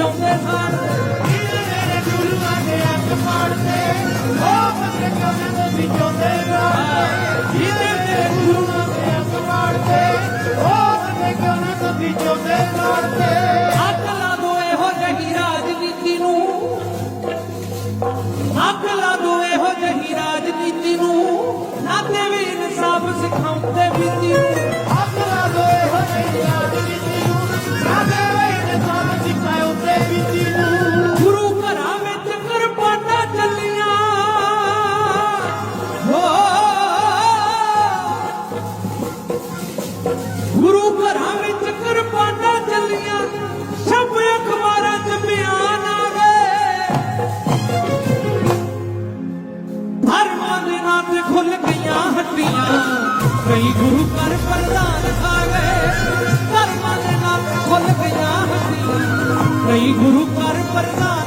ਜਪਦੇ ਸਨ ਇਹ ਮੇਰੇ ਗੁਰੂਆਂ ਦੇ ਅੱਖ ਪੜਦੇ ਉਹ ਬੰਦੇ ਕਮੇ ਦੇ ਵਿੱਚੋਂ ਦੇ ਗਾਏ ਇਹ ਮੇਰੇ ਗੁਰੂਆਂ ਦੇ ਅੱਖ ਪੜਦੇ ਉਹ ਬੰਦੇ ਕਮੇ ਦੇ ਵਿੱਚੋਂ ਦੇ ਗਾਏ ਅੱਖ ਲਾ ਦੋ ਇਹੋ ਜਹੀ ਰਾਜਨੀਤੀ ਨੂੰ। ਅੱਖ ਲਾ ਦੋ ਇਹੋ ਜਹੀ ਰਾਜਨੀਤੀ ਨੂੰ। ਨਾ ਤੇ ਤੇ ਖੁੱਲ ਗਈਆਂ ਹੱਡੀਆਂ। ਕਈ ਗੁਰੂ ਪਰ ਪ੍ਰਧਾਨ ਆ ਗਏ ਧਰਮਾਂ ਦੇ ਨਾਲ ਖੁੱਲ ਗਈਆਂ ਹੱਡੀਆਂ। ਕਈ ਗੁਰੂ ਪਰ ਪ੍ਰਧਾਨ